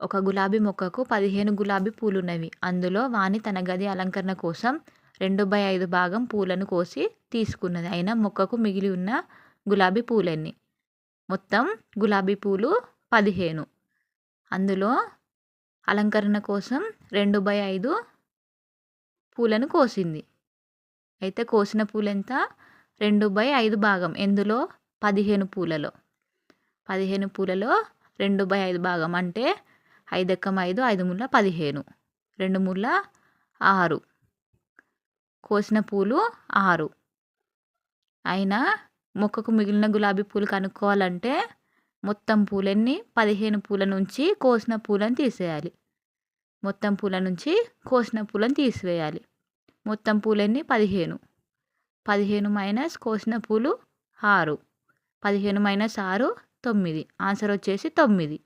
ఒక గులాబీ మొక్కకు పదిహేను గులాబీ పూలున్నవి. అందులో వాణి తన గది అలంకరణ కోసం రెండు బై ఐదు భాగం పూలను కోసి తీసుకున్నది. అయినా మొక్కకు మిగిలి ఉన్న గులాబీ పూలన్నీ? మొత్తం గులాబీ పూలు పదిహేను. అందులో అలంకరణ కోసం రెండు బై ఐదు పూలను కోసింది. అయితే కోసిన పూలెంత? రెండు బై ఐదు భాగం. ఎందులో? పదిహేను పూలలో. పదిహేను పూలలో రెండు బై ఐదు భాగం. అంటే ఐదు ఎక్కం ఐదు ఐదు ముళ్ళ పదిహేను. రెండు ముళ్ళ ఆరు. కోసిన పూలు ఆరు. అయినా మొక్కకు మిగిలిన గులాబీ పూలు కనుక్కోవాలంటే మొత్తం పూలన్నీ పదిహేను పూల నుంచి కోసిన పూలను తీసేయాలి. మొత్తం పూల నుంచి కోసిన పూలను తీసివేయాలి. మొత్తం పూలన్నీ పదిహేను. పదిహేను మైనస్ కోసిన పూలు ఆరు. పదిహేను మైనస్ ఆరు తొమ్మిది. ఆన్సర్ వచ్చేసి తొమ్మిది.